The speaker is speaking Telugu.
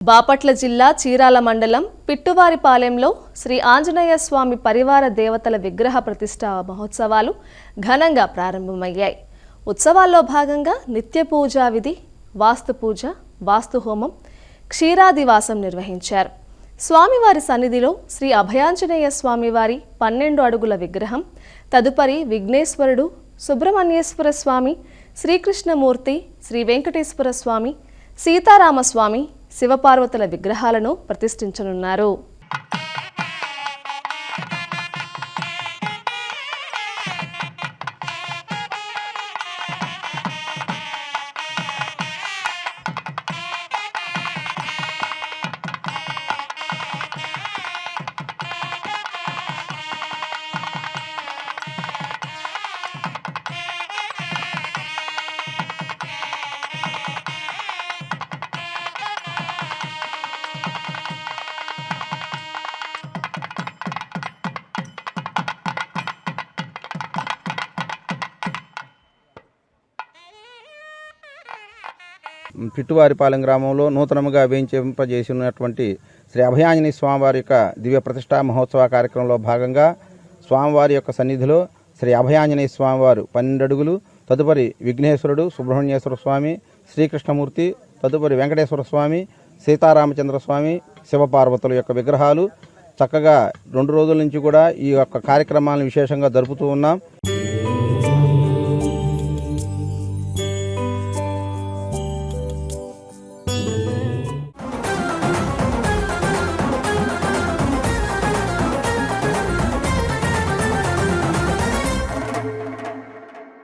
బాపట్ల జిల్లా చీరాల మండలం పిట్టువారిపాలెంలో శ్రీ ఆంజనేయ స్వామి పరివార దేవతల విగ్రహ ప్రతిష్ట మహోత్సవాలు ఘనంగా ప్రారంభమయ్యాయి. ఉత్సవాల్లో భాగంగా నిత్య పూజా విధి వాస్తు పూజ వాస్తు హోమం క్షీరాదివాసం నిర్వహించారు. స్వామివారి సన్నిధిలో శ్రీ అభయాంజనేయ స్వామివారి పన్నెండు అడుగుల విగ్రహం తదుపరి విఘ్నేశ్వరుడు సుబ్రహ్మణ్యేశ్వర స్వామి శ్రీకృష్ణమూర్తి శ్రీ వెంకటేశ్వర స్వామి సీతారామస్వామి శివపార్వతుల విగ్రహాలను ప్రతిష్ఠించనున్నారు. పిట్టువారిపాలెం గ్రామంలో నూతనముగా వేయించేంపజేసినటువంటి శ్రీ అభయాంజనేయ స్వామివారి యొక్క దివ్య ప్రతిష్టా మహోత్సవ కార్యక్రమంలో భాగంగా స్వామివారి యొక్క సన్నిధిలో శ్రీ అభయాంజనేయ స్వామివారు పన్నెండు అడుగులు తదుపరి విఘ్నేశ్వరుడు సుబ్రహ్మణ్యేశ్వర స్వామి శ్రీకృష్ణమూర్తి తదుపరి వెంకటేశ్వర స్వామి సీతారామచంద్ర స్వామి శివపార్వతుల యొక్క విగ్రహాలు. చక్కగా రెండు రోజుల నుంచి కూడా ఈ యొక్క కార్యక్రమాలను విశేషంగా జరుపుతూ ఉన్నాం.